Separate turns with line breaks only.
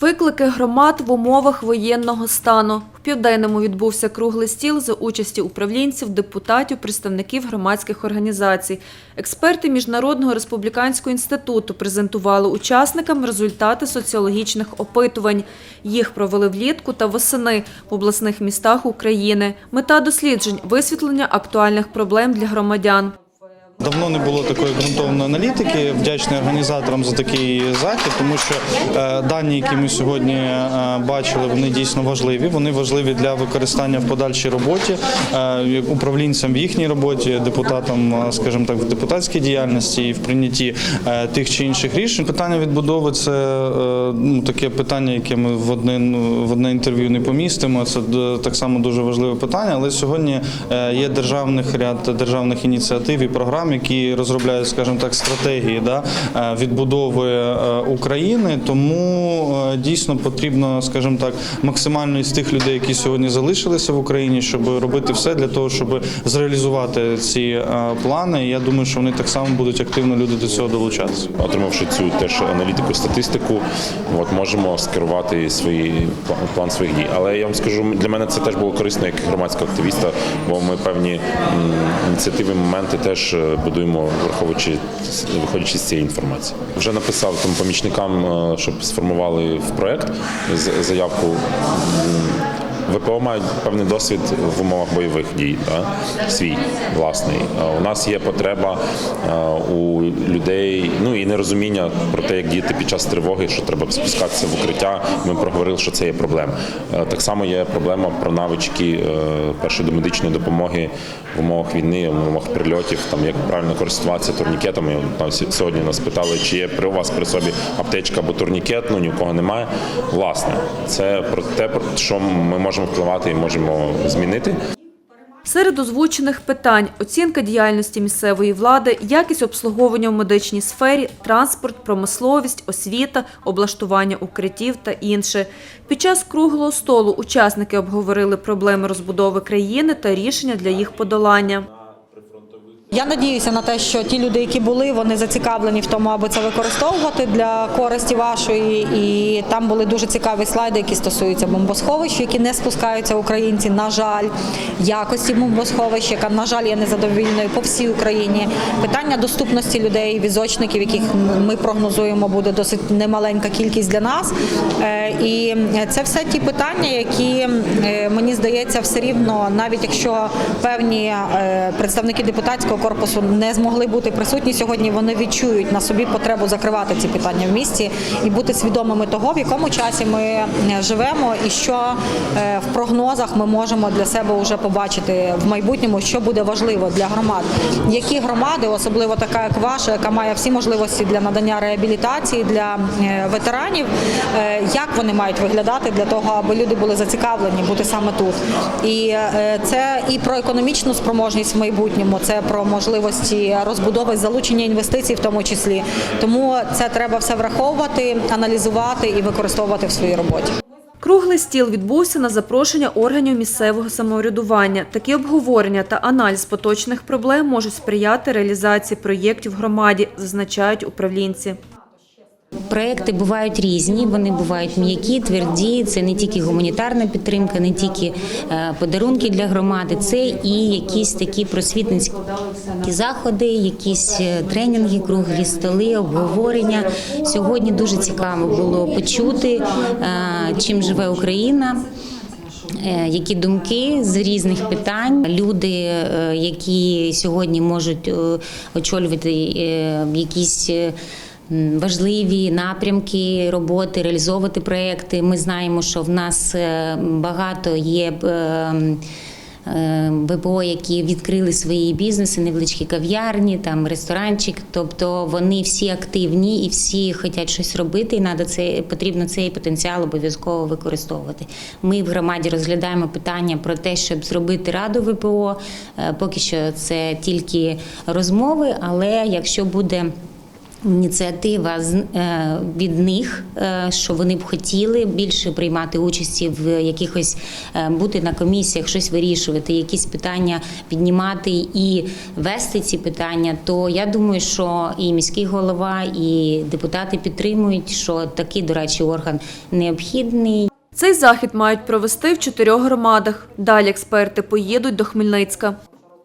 Виклики громад в умовах воєнного стану. В південному відбувся круглий стіл за участі управлінців, депутатів, представників громадських організацій. Експерти Міжнародного республіканського інституту презентували учасникам результати соціологічних опитувань. Їх провели влітку та восени в обласних містах України. Мета досліджень висвітлення актуальних проблем для громадян.
Давно не було такої ґрунтовної аналітики. Вдячний організаторам за такий захід, тому що е, дані, які ми сьогодні е, бачили, вони дійсно важливі. Вони важливі для використання в подальшій роботі е, управлінцям в їхній роботі, депутатам, скажімо так, в депутатській діяльності і в прийнятті тих чи інших рішень. Питання відбудови це ну, таке питання, яке ми в одне ну, в одне інтерв'ю не помістимо. Це так само дуже важливе питання. Але сьогодні є державних ряд державних ініціатив і програм, які розробляють, скажімо так, стратегії да, е, відбудови е, України. Тому е, дійсно потрібно, скажімо так, максимально із тих людей, які сьогодні залишилися в Україні, щоб робити все для того, щоб зреалізувати ці плани. Я думаю, що вони так само будуть активно люди до цього долучатися.
Отримавши цю теж аналітику, статистику, от можемо скерувати свої план своїх дій. Але я вам скажу, для мене це теж було корисно як громадського активіста, бо ми певні ініціативи, моменти теж будуємо, враховуючи виходячи з цієї інформації. Вже написав там помічникам, е, щоб сформували в проект заявку. ВПО мають певний досвід в умовах бойових дій, да? свій власний. У нас є потреба е, у людей, ну і нерозуміння про те, як діяти під час тривоги, що треба спускатися в укриття. Ми проговорили, що це є проблема. Е, Так само є проблема про навички е, першої домедичної допомоги в умовах війни, в умовах прильотів, там як правильно користуватися турнікетами. Там сьогодні нас питали, чи є при вас при собі аптечка або турнікет. Ну ні у кого немає. Власне, це про те, про що ми можемо впливати і можемо змінити.
Серед озвучених питань – оцінка діяльності місцевої влади, якість обслуговування в медичній сфері, транспорт, промисловість, освіта, облаштування укриттів та інше. Під час круглого столу учасники обговорили проблеми розбудови країни та рішення для їх подолання.
Я надіюся на те, що ті люди, які були, вони зацікавлені в тому, аби це використовувати для користі вашої. І там були дуже цікаві слайди, які стосуються бомбосховищ, які не спускаються українці. На жаль, якості бомбосховищ, яка на жаль є незадовільною по всій Україні. Питання доступності людей, візочників, яких ми прогнозуємо, буде досить немаленька кількість для нас. Е, І це все ті питання, які е, мені здається, все рівно, навіть якщо певні е, представники депутатського корпусу не змогли бути присутні сьогодні, вони відчують на собі потребу закривати ці питання в місті і бути свідомими того, в якому часі ми е, живемо, і що е, в прогнозах ми можемо для себе вже побачити в майбутньому, що буде важливо для громад. Які громади, особливо така, як ваша, яка має всі можливості для надання реабілітації для е, ветеранів, як вони мають виглядати для того, аби люди були зацікавлені бути саме тут. І це і про економічну спроможність в майбутньому, це про можливості розбудови залучення інвестицій, в тому числі. Тому це треба все враховувати, аналізувати і використовувати в своїй роботі.
Круглий стіл відбувся на запрошення органів місцевого самоврядування. Такі обговорення та аналіз поточних проблем можуть сприяти реалізації проєктів громаді, зазначають управлінці.
Проекти бувають різні, вони бувають м'які, тверді. Це не тільки гуманітарна підтримка, не тільки е, подарунки для громади, це і якісь такі просвітницькі заходи, якісь е, тренінги, круглі столи, обговорення. Сьогодні дуже цікаво було почути, е, чим живе Україна. Які думки з різних питань люди, які сьогодні можуть очолювати якісь важливі напрямки роботи, реалізовувати проекти. Ми знаємо, що в нас е, багато є. е, е, ВПО, які відкрили свої бізнеси, невеличкі кав'ярні, там ресторанчик. Тобто вони всі активні і всі хочуть щось робити, і надо це потрібно цей потенціал обов'язково використовувати. Ми в громаді розглядаємо питання про те, щоб зробити раду ВПО. Поки що це тільки розмови, але якщо буде ініціатива е, від них, е, що вони б хотіли більше приймати участі в якихось е, бути на комісіях, щось вирішувати, якісь питання піднімати і вести ці питання. То я думаю, що і міський голова, і депутати підтримують, що такий, до речі, орган необхідний.
Цей захід мають провести в чотирьох громадах. Далі експерти поїдуть до Хмельницька.